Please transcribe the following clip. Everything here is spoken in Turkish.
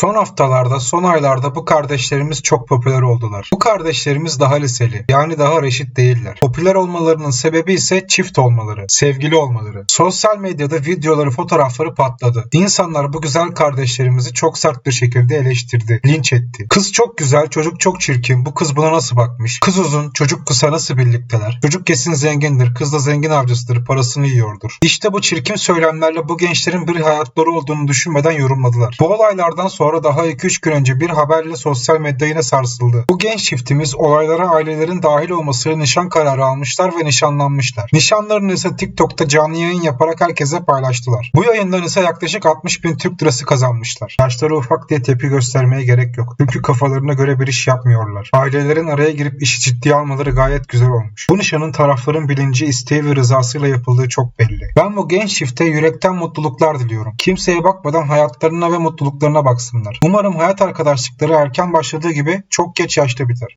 Son haftalarda, son aylarda bu kardeşlerimiz çok popüler oldular. Bu kardeşlerimiz daha liseli, yani daha reşit değiller. Popüler olmalarının sebebi ise çift olmaları, sevgili olmaları. Sosyal medyada videoları, fotoğrafları patladı. İnsanlar bu güzel kardeşlerimizi çok sert bir şekilde eleştirdi, linç etti. Kız çok güzel, çocuk çok çirkin. Bu kız buna nasıl bakmış? Kız uzun, çocuk kısa nasıl birlikteler? Çocuk kesin zengindir, kız da zengin avcısıdır, parasını yiyordur. İşte bu çirkin söylemlerle bu gençlerin bir hayatları olduğunu düşünmeden yorumladılar. Bu olaylardan sonra daha 2-3 gün önce bir haberle sosyal medya yine sarsıldı. Bu genç çiftimiz olaylara ailelerin dahil olmasıyla nişan kararı almışlar ve nişanlanmışlar. Nişanlarını ise TikTok'ta canlı yayın yaparak herkese paylaştılar. Bu yayından ise yaklaşık 60 bin Türk lirası kazanmışlar. Yaşları ufak diye tepki göstermeye gerek yok. Çünkü kafalarına göre bir iş yapmıyorlar. Ailelerin araya girip işi ciddiye almaları gayet güzel olmuş. Bu nişanın tarafların bilinci, isteği ve rızasıyla yapıldığı çok belli. Ben bu genç çifte yürekten mutluluklar diliyorum. Kimseye bakmadan hayatlarına ve mutluluklarına baksınlar. Umarım hayat arkadaşlıkları erken başladığı gibi çok geç yaşta biter.